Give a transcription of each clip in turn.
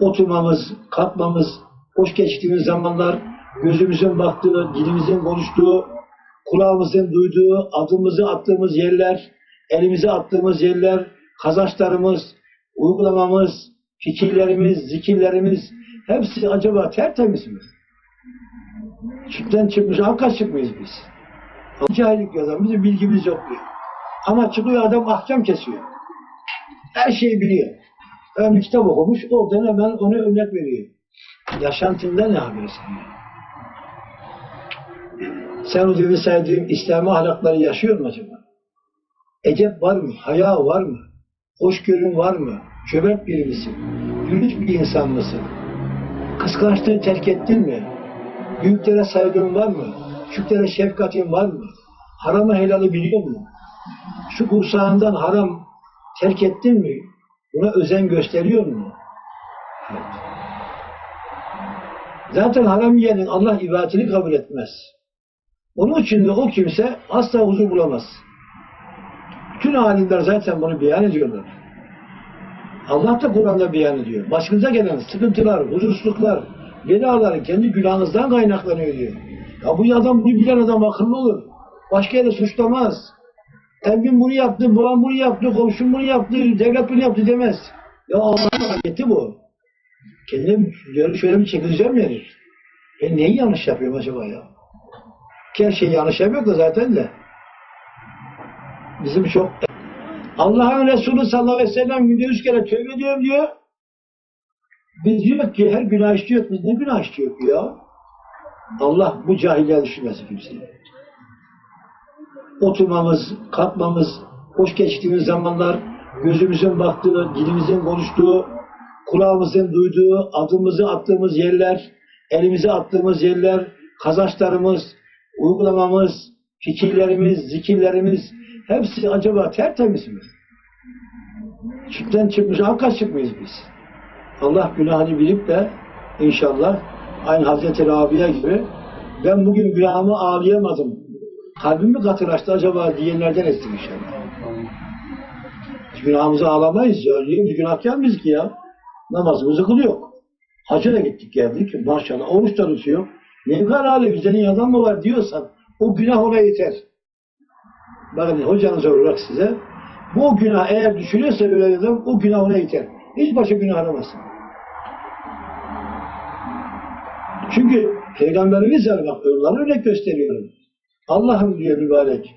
Oturmamız, kalkmamız, hoş geçtiğimiz zamanlar, gözümüzün baktığı, dilimizin konuştuğu, kulağımızın duyduğu, adımımızı attığımız yerler, elimizi attığımız yerler, kazançlarımız, uygulamamız, fikirlerimiz, zikirlerimiz hepsi acaba tertemiz mi? Çiftten çıkmış, halka çıkmayız biz. Cahillik yazan, bizim bilgimiz yok diyor. Ama çıkıyor adam ahkam kesiyor. Her şeyi biliyor. Ön bir kitap okumuş, oradan hemen onu örnek veriyor. Yaşantında ne yapıyorsun? Sen o demin saydığın İslami ahlakları yaşıyor mu acaba? Edep var mı? Haya var mı? Hoşgörün var mı? Cömert biri misin? Dürüst bir insan mısın? Kıskançlığı terk ettin mi? Büyüklere saygın var mı? Küçüklere şefkatin var mı? Haramı helalı biliyor musun? Şu kursağından haram terk ettin mi? Buna özen gösteriyor mu? Evet. Zaten haram yiyenin Allah ibadetini kabul etmez. Onun için de o kimse asla huzur bulamaz. Bütün alimler zaten bunu beyan ediyorlar. Allah da Kur'an'da beyan ediyor. Başınıza gelen sıkıntılar, huzursuzluklar, belalar kendi günahınızdan kaynaklanıyor diyor. Ya bu adam bunu bilen adam akıllı olur. Başka yere suçlamaz. Evin bunu yaptı, bulan bunu yaptı, komşum bunu yaptı, devlet bunu yaptı demez. Ya Allah'ın hareketi bu. Kendine şöyle bir çekileceğim verir. Ben neyi yanlış yapıyorum acaba ya? Her şeyi yanlış yapıyor da zaten de. Bizim çok... Allah'ın Resulü sallallahu aleyhi ve sellem günde üç kere tövbe ediyorum diyor. Biz diyor ki her günah işliyor. Biz ne günah işliyor ya? Allah bu cahiliye düşürmesin kimseyi. Oturmamız, kalkmamız, hoş geçtiğimiz zamanlar, gözümüzün baktığı, dilimizin konuştuğu, kulağımızın duyduğu, adımımızı attığımız yerler, elimizi attığımız yerler, kazançlarımız, uygulamamız, fikirlerimiz, zikirlerimiz hepsi acaba tertemiz mi? Çiftten çıkmış, halka çıkmayız biz. Allah günahını bilip de inşallah aynı Hazreti Rabia gibi ben bugün günahımı ağlayamadım. Kalbim katılaştı acaba diyenlerden etsin inşallah. Biz günahımızı ağlamayız ya. Niye biz günahkar mıyız ki ya? Namazımızı kılıyor. Hacca da gittik geldik. Maşallah oruç da tutuyor. Ne kadar hali güzelin adam mı var diyorsan o günah ona yeter. Bakın hocanız olarak size bu günah eğer düşünüyorsa öyle adam o günah ona yeter. Hiç başka günah aramasın. Çünkü Peygamberimiz var bak onları örnek gösteriyorum. Allah'ım diyor mübarek.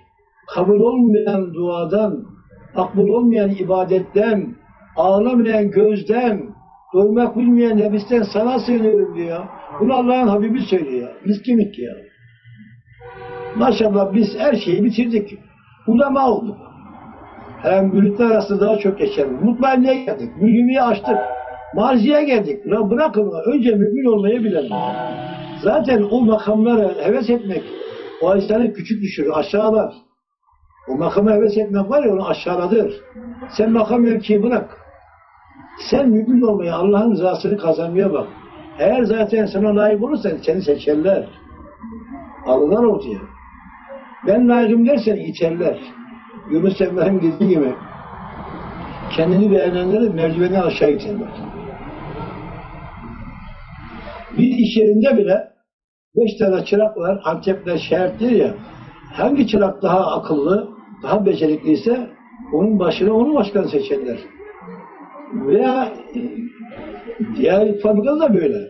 Kabul olmayan duadan, makbul olmayan ibadetten, ağlamayan gözden, doymak bilmeyen nefisten sana sığınıyorum diyor. Bunu Allah'ın Habibi söylüyor. Miskinlik ya. Maşallah biz her şeyi bitirdik. Ulema olduk. Hem müritler arasında daha çok geçer. Mutmainliğe geldik. Mühimiye açtık. Maziye geldik. Ya bırakın önce mümin olmayı bilelim. Zaten o makamlara heves etmek o insanı küçük düşürür, aşağılar. O makama heves etmek var ya onu aşağıladır. Sen makam mevkiyi bırak. Sen mümin olmaya, Allah'ın rızasını kazanmaya bak. Eğer zaten sana layık olursan seni seçerler. Alırlar ortaya. Ben layıkım dersen iterler. Yunus Emre'nin dediği gibi kendini beğenenleri merdiveni aşağı iterler. Bir iş yerinde bile beş tane çırak var. Antep'te şehirdir ya. Hangi çırak daha akıllı, daha becerikliyse onun başına onun başkanı seçerler. Veya e, diğer fabrikada da böyle.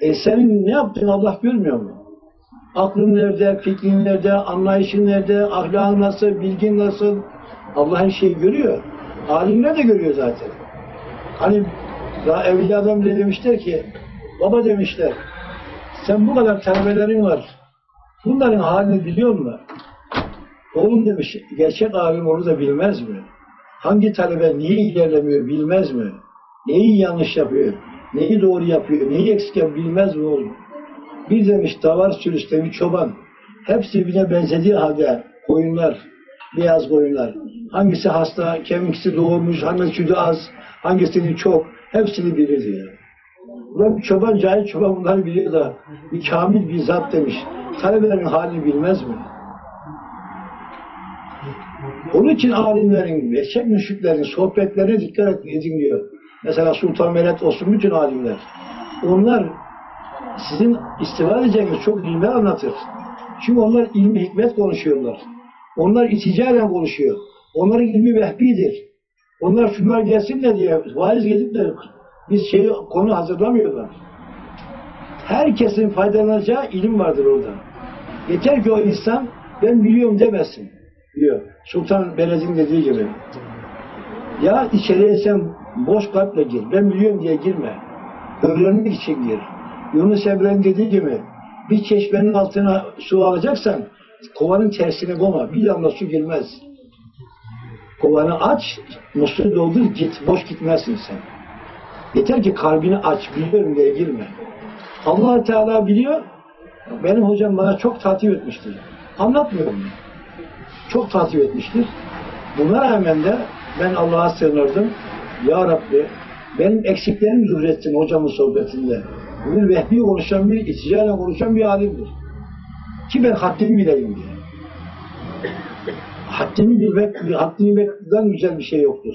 E senin ne yaptığını Allah görmüyor mu? Aklın nerede, fikrin nerede, anlayışın nerede, ahlakın nasıl, bilgin nasıl? Allah her şeyi görüyor. Alimler de görüyor zaten. Hani daha evliya adam bile demişler ki, baba demişler, sen bu kadar talebelerin var. Bunların halini biliyor musun? Oğlum demiş, gerçek alim onu da bilmez mi? Hangi talebe niye ilerlemiyor bilmez mi? Neyi yanlış yapıyor? Neyi doğru yapıyor? Neyi eksik yapıyor bilmez mi oğlum? Bir demiş davar sürüsü bir çoban. Hepsi birbirine benzediği halde koyunlar, beyaz koyunlar. Hangisi hasta, hangisi doğurmuş, hangisi az, hangisinin çok, hepsini bilir diyor. Ulan bir çoban, cahil çoban bunları biliyor da bir kamil bir zat demiş. Talebelerin halini bilmez mi? Onun için alimlerin, gerçek müşriklerin sohbetlerine dikkat edin diyor. Mesela Sultan Melet olsun bütün alimler. Onlar sizin istifade edeceğiniz çok ilmi anlatır. Çünkü onlar ilmi hikmet konuşuyorlar. Onlar iticayla konuşuyor. Onların ilmi vehbidir. Onlar şunlar gelsin de diye valiz gelip de biz şeyi konu hazırlamıyorlar. Herkesin faydalanacağı ilim vardır orada. Yeter ki o insan ben biliyorum demesin diyor. Sultan Beled'in dediği gibi. Ya içeriye sen boş kalple gir. Ben biliyorum diye girme. Öğrenmek için gir. Yunus Emre'nin dediği gibi bir çeşmenin altına su alacaksan kovanın tersine koyma. Bir damla su girmez. Kovanı aç, musluğu doldur git. Boş gitmezsin sen. Yeter ki kalbini aç. Biliyorum diye girme. allah Teala biliyor. Benim hocam bana çok tatip etmiştir. Anlatmıyorum. Çok tatip etmiştir. Buna rağmen de ben Allah'a sığınırdım. Ya Rabbi benim eksiklerimi zuhrettin hocamın sohbetinde. Bugün vehbi konuşan bir, iticayla konuşan bir alimdir. Ki ben haddimi bileyim diye. Haddimi bilmek, haddimi bilmekten güzel bir şey yoktur.